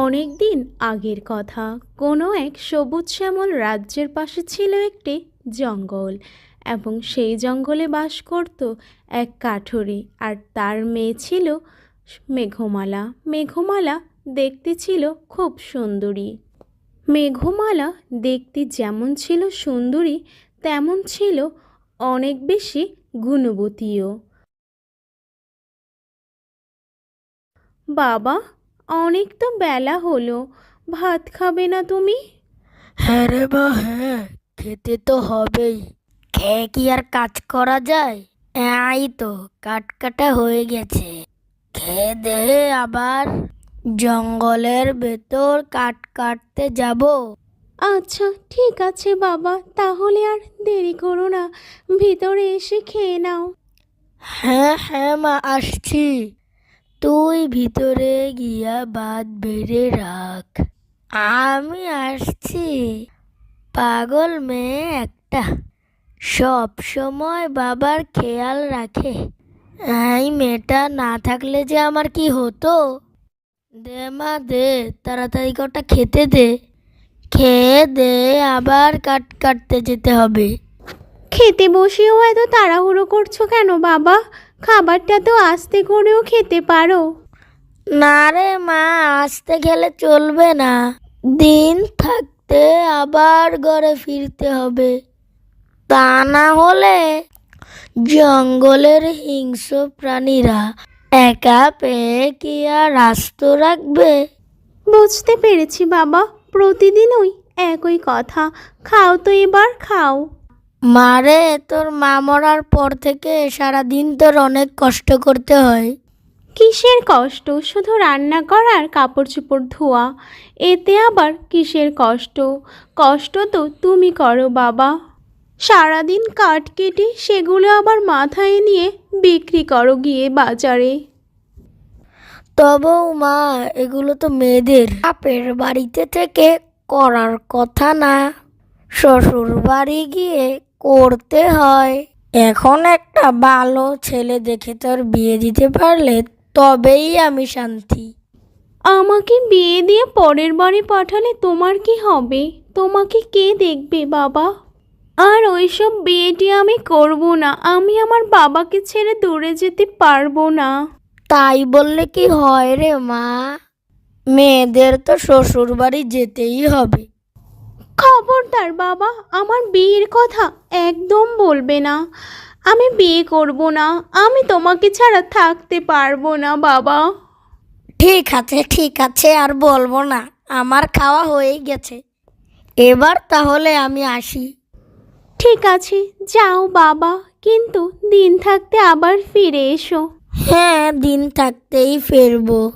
অনেক দিন আগের কথা। কোনো এক সবুজ শ্যামল রাজ্যের পাশে ছিল একটি জঙ্গল এবং সেই জঙ্গলে বাস করত এক কাঠুরে আর তার মেয়ে ছিল মেঘমালা। মেঘমালা দেখতে ছিল খুব সুন্দরী। মেঘমালা দেখতে যেমন ছিল সুন্দরী, তেমন ছিল অনেক বেশি গুণবতীও। বাবা অনেক তো বেলা হলো। ভাত খাবে না তুমি? হ্যাঁ রে বা হ্যাঁ খেতে তো হবেই। খেয়ে কি আর কাজ করা যায়? এই তো কাট কাটা হয়ে গেছে। খেয়ে দে আবার জঙ্গলের ভেতর কাট কাটতে যাব। আচ্ছা ঠিক আছে বাবা তাহলে আর দেরি করো না। ভিতরে এসে খেয়ে নাও। হ্যাঁ হ্যাঁ মা আসছি। তুই ভিতরে গিয়া বাদ বেড়ে রাখ। আমি আসছি। পাগল মেয়ে একটা। সব সময় বাবার খেয়াল রাখে। এই মেয়েটা না থাকলে যে আমার কি হতো? দে মা, দে, তাড়াতাড়ি কটা খেতে দে। খেয়ে দে, আবার কাট কাটতে যেতে হবে। খেতে বসেও এত তাড়াহুড়ো করছ কেন বাবা? খাবারটা তো আস্তে করেও খেতে পারো। না রে মা আসতে গেলে চলবে না। দিন থাকতে আবার ঘরে ফিরতে হবে। তা না হলে জঙ্গলের হিংস্র প্রাণীরা একা পেয়ে কি আর রাস্ত রাখবে? বুঝতে পেরেছি বাবা প্রতিদিনই একই কথা। খাও তো এবার খাও। মারে তোর মা মরার পর থেকে সারাদিন তোর অনেক কষ্ট করতে হয়। কিসের কষ্ট? শুধু রান্না করার কাপড় চোপড় ধোয়া এতে আবার কিসের কষ্ট? কষ্ট তো তুমি করো বাবা। সারাদিন কাঠ কেটে সেগুলো আবার মাথায় নিয়ে বিক্রি করো গিয়ে বাজারে। তবেও মা এগুলো তো মেয়েদের। বাপের বাড়িতে থেকে করার কথা না। শ্বশুর বাড়ি গিয়ে করতে হয়। এখন একটা ভালো ছেলে দেখে তোর বিয়ে দিতে পারলে তবেই আমি শান্তি। আমাকে বিয়ে দিয়ে পরের বাড়ি পাঠালে তোমার কি হবে? তোমাকে কে দেখবে বাবা? আর ওইসব বিয়েটি আমি করব না। আমি আমার বাবাকে ছেড়ে দূরে যেতে পারব না। তাই বললে কি হয় রে মা? মেয়েদের তো শ্বশুর বাড়ি যেতেই হবে। খবরদার বাবা। আমার বিয়ের কথা একদম বলবে না। আমি বিয়ে করব না। আমি তোমাকে ছাড়া থাকতে পারব না বাবা। ঠিক আছে ঠিক আছে আর বলব না। আমার খাওয়া হয়ে গেছে। এবার তাহলে আমি আসি। ঠিক আছে যাও বাবা। কিন্তু দিন থাকতে আবার ফিরে এসো। হ্যাঁ দিন থাকতেই ফিরবো।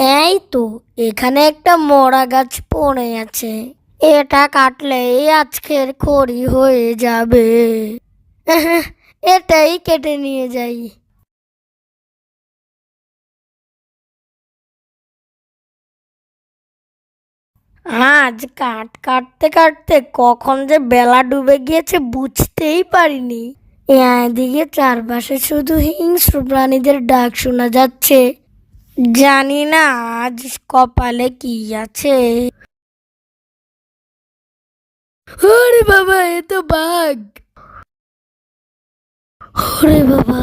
এই তো, এখানে একটা মরা গাছ পড়ে আছে। এটা কাটলেই আজকের খড়ি হয়ে যাবে। এটাই কেটে নিয়ে যাই। আজ কাট কাটতে কাটতে কখন যে বেলা ডুবে গিয়েছে বুঝতেই পারিনি। এদিকে চারপাশে শুধু হিংস্র প্রাণীদের ডাক শোনা যাচ্ছে। জানি না আজ কপালে কি আছে? ওরে বাবা এ তো বাঘ। ওরে বাবা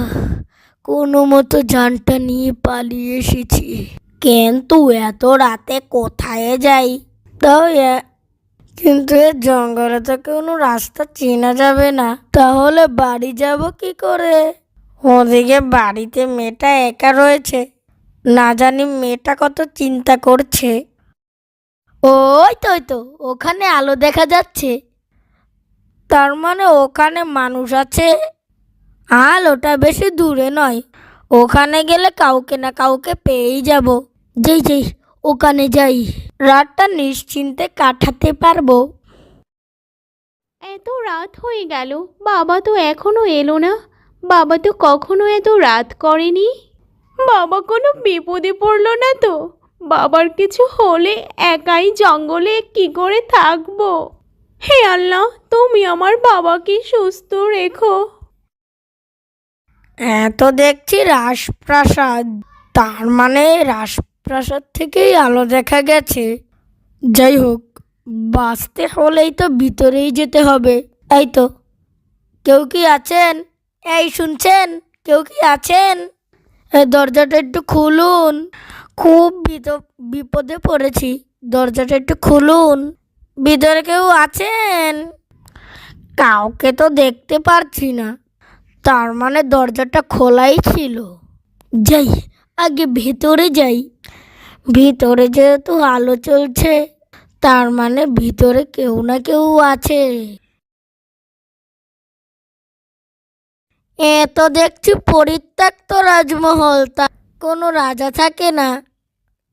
কোনো মতো জানটা নিয়ে পালিয়ে এসেছি। কিন্তু এত রাতে কোথায় যাই? তাও কিন্তু এ জঙ্গলে তো কোনো রাস্তা চেনা যাবে না। তাহলে বাড়ি যাব কি করে? ওদিকে বাড়িতে মেয়েটা একা রয়েছে। না জানি মেয়েটা কত চিন্তা করছে। ওই তো ওই তো ওখানে আলো দেখা যাচ্ছে। তার মানে ওখানে মানুষ আছে? আলোটা বেশি দূরে নয়। ওখানে গেলে কাউকে না কাউকে পেয়েই যাব। যেই যেই ওখানে যাই। রাতটা নিশ্চিন্তে কাটাতে পারব। এত রাত হয়ে গেল বাবা তো এখনও এলো না। বাবা তো কখনো এত রাত করেনি? বাবা কোনো বিপদে পড়ল না তো? বাবার কিছু হলে একাই জঙ্গলে কি করে থাকব? হে আল্লাহ, তুমি আমার বাবাকে সুস্থ রেখো। এত দেখছি রাজপ্রাসাদ। তার মানে রাজপ্রাসাদ থেকেই আলো দেখা গেছে। যাই হোক, বাঁচতে হলেই তো ভিতরেই যেতে হবে। এই তো, কেউ কি আছেন? এই শুনছেন? কেউ কি আছেন? দরজাটা একটু খুলুন। খুব বিপদে পড়েছি। দরজাটা একটু খুলুন। ভিতরে কেউ আছেন? কাউকে তো দেখতে পারছি না। তার মানে দরজাটা খোলাই ছিল। যাই, আগে ভেতরে যাই। ভিতরে যেহেতু আলো চলছে, তার মানে ভিতরে কেউ না কেউ আছে। এ তো দেখছি পরিত্যক্ত রাজমহল, তা কোনো রাজা থাকে না।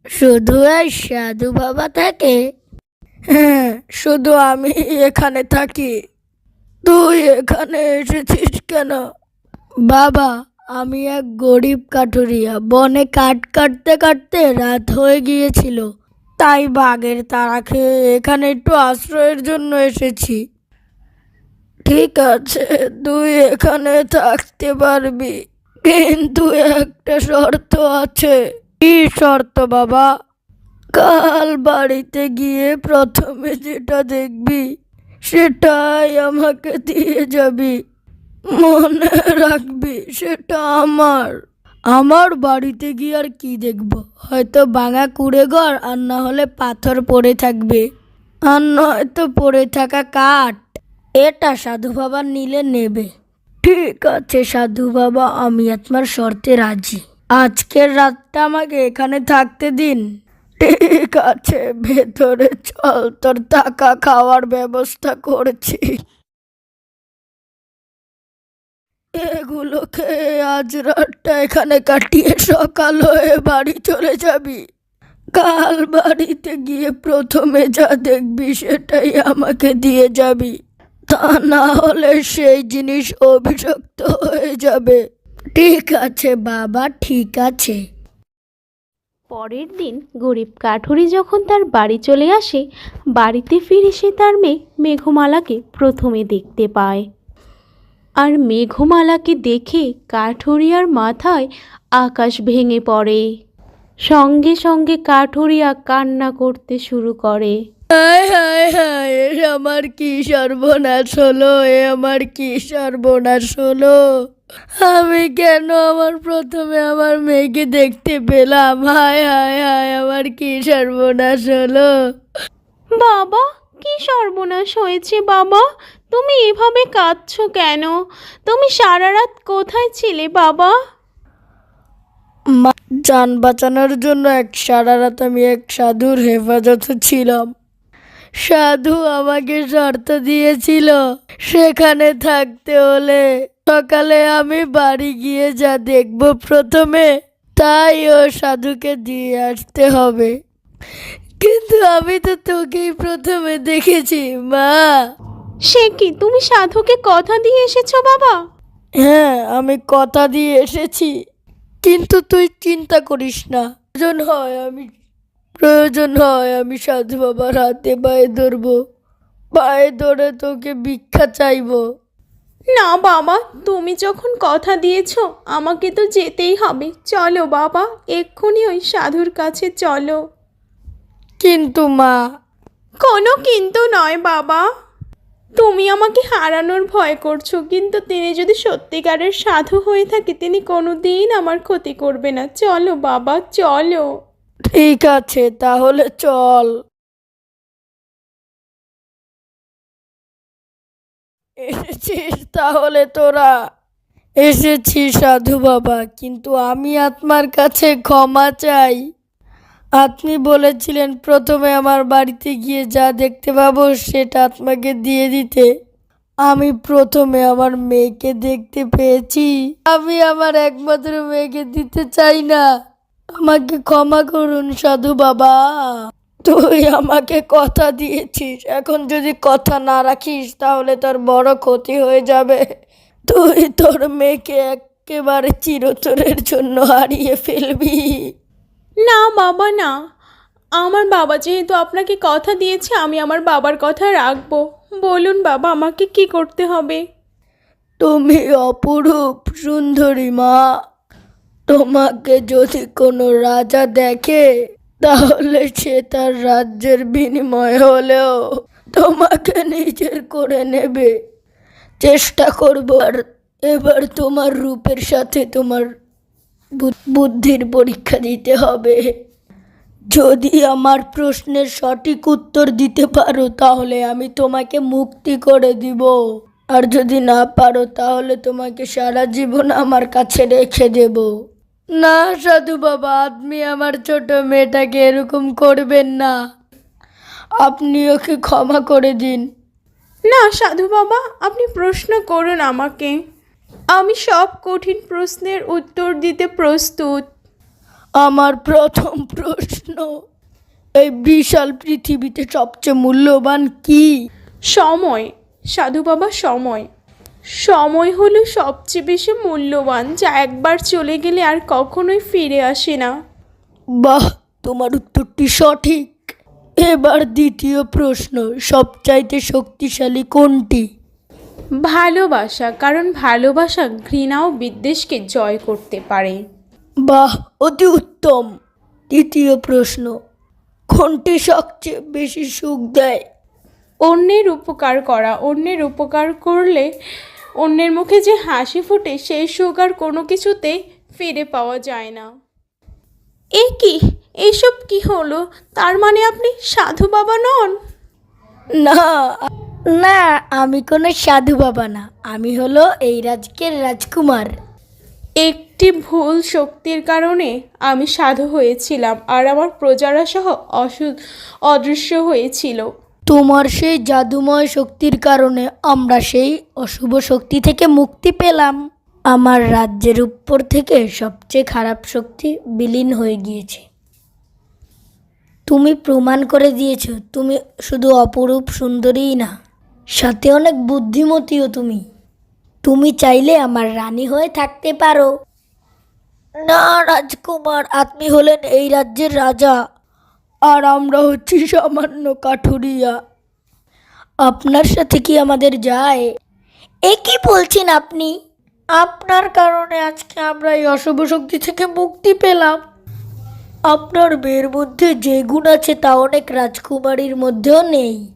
শুধু এই সাধু বাবা থাকে? হ্যাঁ শুধু আমি এখানে থাকি। তুই এখানে এসেছিস কেন? বাবা, আমি এক গরিব কাঠুরিয়া, বনে কাঠ কাটতে কাটতে রাত হয়ে গিয়েছিল। তাই বাঘের তাড়া খেয়ে এখানে একটু আশ্রয়ের জন্য এসেছি। ঠিক আছে, তুই এখানে থাকতে পারবি। কিন্তু একটা শর্ত আছে। কি শর্ত, বাবা? কাল বাড়িতে গিয়ে প্রথমে যেটা দেখবি, সেটাই আমাকে দিয়ে যাবি। মনে রাখবি, সেটা আমার। আমার বাড়িতে গিয়ে আর কি দেখব? হয়তো ভাঙা কুড়ে ঘর আর না হলে পাথর পড়ে থাকবে। আর নয়তো পড়ে থাকা কাঠ। এটা সাধু বাবা নিলে নেবে। ঠিক আছে সাধু বাবা, আমি আপনার শর্তে রাজি। আজকের রাতটা আমাকে এখানে থাকতে দিন। ঠিক আছে, ভেতরে চল, তোর টাকা খাওয়ার ব্যবস্থা করছি। এগুলোকে আজ রাতটা এখানে কাটিয়ে সকাল হয়ে বাড়ি চলে যাবি। কাল বাড়িতে গিয়ে প্রথমে যা দেখবি, সেটাই আমাকে দিয়ে যাবি। তা না হলে সেই জিনিস অভিশপ্ত হয়ে যাবে। ঠিক আছে, বাবা, ঠিক আছে। পরের দিন গরিব কাঠুরি যখন তার বাড়ি চলে আসে, বাড়িতে ফিরে সে তার মেয়ে মেঘমালাকে প্রথমে দেখতে পায়। আর মেঘমালাকে দেখে কাঠুরিয়ার মাথায় আকাশ ভেঙে পড়ে। সঙ্গে সঙ্গে কাঠুরিয়া কান্না করতে শুরু করে। হায় হায় হায় এ আমার কি সর্বনাশ হলো এ আমার কি সর্বনাশ হলো? আমি কেন আমার প্রথমে আমার মেয়েকে দেখতে পেলাম? হায় হায় হায় আমার কি সর্বনাশ হলো? বাবা কি সর্বনাশ হয়েছে বাবা? তুমি এভাবে কাঁদছো কেন? তুমি সারা রাত কোথায় ছিলে বাবা? মা- যান বাঁচানোর জন্য এক সারা রাত আমি এক সাধুর হেফাজতে ছিলাম। সাধু আমাকে শর্ত দিয়েছিল সেখানে থাকতে হলে সকালে আমি বাড়ি গিয়ে যা দেখব প্রথমে তাই ও সাধুকে দিয়ে আসতে হবে। কিন্তু আমি তো তোকেই প্রথমে দেখেছি মা। সে কি তুমি সাধুকে কথা দিয়ে এসেছ বাবা? হ্যাঁ আমি কথা দিয়ে এসেছি কিন্তু তুই চিন্তা করিস না। প্রয়োজন হয় আমি প্রয়োজন হয় আমি সাধু বাবার হাতে পায়ে ধরবো। পায়ে ধরে তোকে ভিক্ষা চাইব। না বাবা তুমি যখন কথা দিয়েছ আমাকে তো যেতেই হবে। চলো বাবা এক্ষুনি ওই সাধুর কাছে চলো। কিন্তু মা। কোনো কিন্তু নয় বাবা। তুমি আমাকে হারানোর ভয় করছ কিন্তু তিনি যদি সত্যিকারের সাধু হয়ে থাকে তিনি কোনোদিন আমার ক্ষতি করবে না। চলো বাবা চলো। ঠিক আছে, তাহলে চল। এসেছিস তাহলে তোরা। এসেছি সাধু বাবা, কিন্তু আমি আত্মার কাছে ক্ষমা চাই। আপনি বলেছিলেন প্রথমে আমার বাড়িতে গিয়ে যা দেখতে পাবো সেটা আত্মাকে দিয়ে দিতে। আমি প্রথমে আমার মেয়েকে দেখতে পেয়েছি। আমি আমার একমাত্র মেয়েকে দিতে চাই না। আমাকে ক্ষমা করুন সাধু বাবা। তুই আমাকে কথা দিয়েছিস। এখন যদি কথা না রাখিস তাহলে তোর বড় ক্ষতি হয়ে যাবে। তুই তোর মেয়েকে একেবারে চিরতরের জন্য হারিয়ে ফেলবি। না বাবা না। আমার বাবা যেহেতু আপনাকে কথা দিয়েছে আমি আমার বাবার কথা রাখব। বলুন বাবা আমাকে কি করতে হবে? তুমি অপরূপ সুন্দরী মা। তোমাকে যদি কোনো রাজা দেখে, তাহলে সে তার রাজ্যের বিনিময় হলেও তোমাকে নিজের করে নেবে। চেষ্টা করব। আর এবার তোমার রূপের সাথে তোমার বুদ্ধির পরীক্ষা দিতে হবে। যদি আমার প্রশ্নের সঠিক উত্তর দিতে পারো, তাহলে আমি তোমাকে মুক্তি করে দিব। আর যদি না পারো, তাহলে তোমাকে সারা জীবন আমার কাছে রেখে দেব। না সাধু বাবা আপনি আমার ছোট মেয়েটাকে এরকম করবেন না। আপনি ওকে ক্ষমা করে দিন। না সাধু বাবা আপনি প্রশ্ন করুন আমাকে। আমি সব কঠিন প্রশ্নের উত্তর দিতে প্রস্তুত। আমার প্রথম প্রশ্ন এই বিশাল পৃথিবীতে সবচেয়ে মূল্যবান কি? সময় সাধু বাবা সময়। সময় হলো সবচেয়ে বেশি মূল্যবান যা একবার চলে গেলে আর কখনোই ফিরে আসে না। বাহ তোমার উত্তরটি সঠিক। এবার দ্বিতীয় প্রশ্ন সবচাইতে শক্তিশালী কোনটি? ভালোবাসা কারণ ভালোবাসা ঘৃণা ও বিদ্বেষকে জয় করতে পারে। বাহ অতি উত্তম। তৃতীয় প্রশ্ন কোনটি সবচেয়ে বেশি সুখ দেয়? অন্যের উপকার করা অন্যের উপকার করলে অন্যের মুখে যে হাসি ফোটে সেই সুখ আর কোনো কিছুতে ফিরে পাওয়া যায় না। এ কি? এইসব কি হলো? তার মানে আপনি সাধু বাবা নন? না না আমি কোনো সাধু বাবা না। আমি হলো এই রাজকের রাজকুমার। একটি ভুল শক্তির কারণে আমি সাধু হয়েছিলাম আর আমার প্রজারা সহ অসু অদৃশ্য হয়েছিল। তোমার সেই জাদুময় শক্তির কারণে আমরা সেই অশুভ শক্তি থেকে মুক্তি পেলাম। আমার রাজ্যের উপর থেকে সবচেয়ে খারাপ শক্তি বিলীন হয়ে গিয়েছে। তুমি প্রমাণ করে দিয়েছ, তুমি শুধু অপরূপ সুন্দরীই না, সাথে অনেক বুদ্ধিমতীও তুমি। তুমি চাইলে আমার রানী হয়ে থাকতে পারো। না, রাজকুমার, আপনি হলেন এই রাজ্যের রাজা। আর আমরা হচ্ছি সামান্য কাঠুরিয়া। আপনার সাথে কি আমাদের যায়? এ কি বলছেন আপনি? আপনার কারণে আজকে আমরা এই অশুভ শক্তি থেকে মুক্তি পেলাম। আপনার মেয়ের মধ্যে যে গুণ আছে তা অনেক রাজকুমারীর মধ্যেও নেই।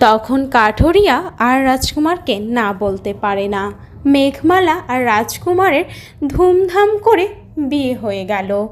তখন কাঠুরিয়া আর রাজকুমারকে না বলতে পারে না। মেঘমালা আর রাজকুমারের ধুমধাম করে বিয়ে হয়ে গেল।